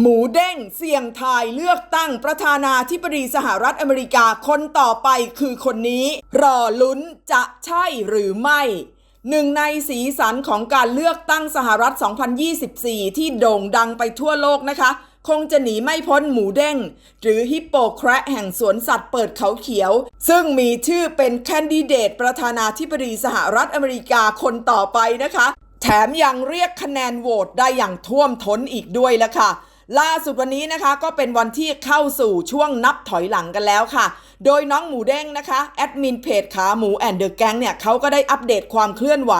หมูเด้งเสี่ยงทายเลือกตั้งประธานาธิบดีสหรัฐอเมริกาคนต่อไปคือคนนี้ รอลุ้นจะใช่หรือไม่หนึ่งในสีสันของการเลือกตั้งสหรัฐ 2024 ที่โด่งดังไปทั่วโลกนะคะ คงจะหนีไม่พ้นหมูเด้ง หรือฮิปโปแคระแห่งสวนสัตว์เปิดเขาเขียว ซึ่งมีชื่อเป็นแคนดิเดตประธานาธิบดีสหรัฐอเมริกาคนต่อไปนะคะ แถมยังเรียกคะแนนโหวตได้อย่างท่วมท้นอีกด้วยละค่ะ ล่าสุดวันนี้นะคะก็เป็นวันที่เข้าสู่ช่วงนับถอยหลังกันแล้วค่ะ โดยน้องหมูเด้งนะคะแอดมินเพจขาหมูแอนเดอร์แกงเนี่ยเขาก็ได้อัปเดตความเคลื่อนไหว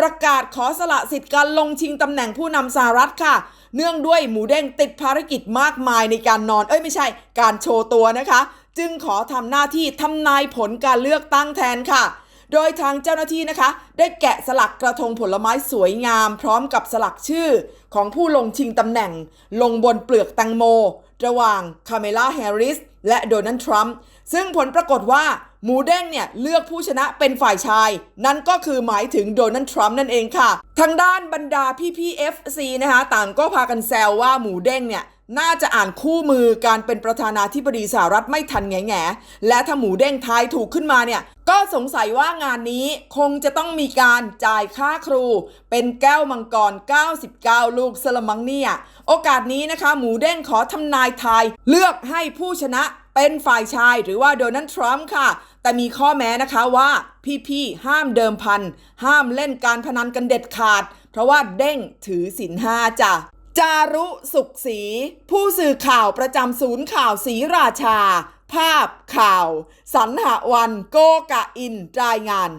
ประกาศขอสละสิทธิ์การลงชิงตำแหน่งผู้นำสหรัฐค่ะ เนื่องด้วยหมูเด้งติดภารกิจมากมายในการนอนเอ้ยไม่ใช่ การโชว์ตัวนะคะ จึงขอทำหน้าที่ทำนายผลการเลือกตั้งแทนค่ะ โดยทางเจ้าหน้าที่นะคะ ได้แกะสลักกระทงผลไม้สวยงาม พร้อมกับสลักชื่อของผู้ลงชิงตำแหน่ง ลงบนเปลือกแตงโม ระหว่างคาเมล่าแฮร์ริสและโดนัลด์ทรัมป์ซึ่งผลปรากฏว่าหมูเด้งเนี่ยเลือกผู้ชนะเป็นฝ่ายชาย นั่นก็คือหมายถึงโดนัลด์ทรัมป์นั่นเองค่ะ ทางด้านบรรดาพี่พี่ FC นะคะ ต่างก็พากันแซวว่าหมูเด้งเนี่ย น่าจะอ่านคู่มือการเป็นประธานาธิบดีสหรัฐไม่ทันแง่แง่และถ้าหมูเด้งทายถูกขึ้นมาเนี่ย ก็สงสัยว่างานนี้คงจะต้องมีการจ่ายค่าครู เป็นแก้วมังกร 99 ลูกสลมังเนี่ย โอกาสนี้นะคะ หมูเด้งขอทำนายทาย เลือกให้ผู้ชนะเป็นฝ่ายชายหรือว่าโดนัลด์ทรัมป์ค่ะ แต่มีข้อแม้นะคะว่าพี่ๆห้ามเดิมพัน ห้ามเล่นการพนันกันเด็ดขาด เพราะว่าเด้งถือศีลห้าจ้ะ จารุสุขศรีผู้สื่อข่าวประจำศูนย์ข่าวศรีราชา ภาพข่าวสันหวัน โกกะอินรายงาน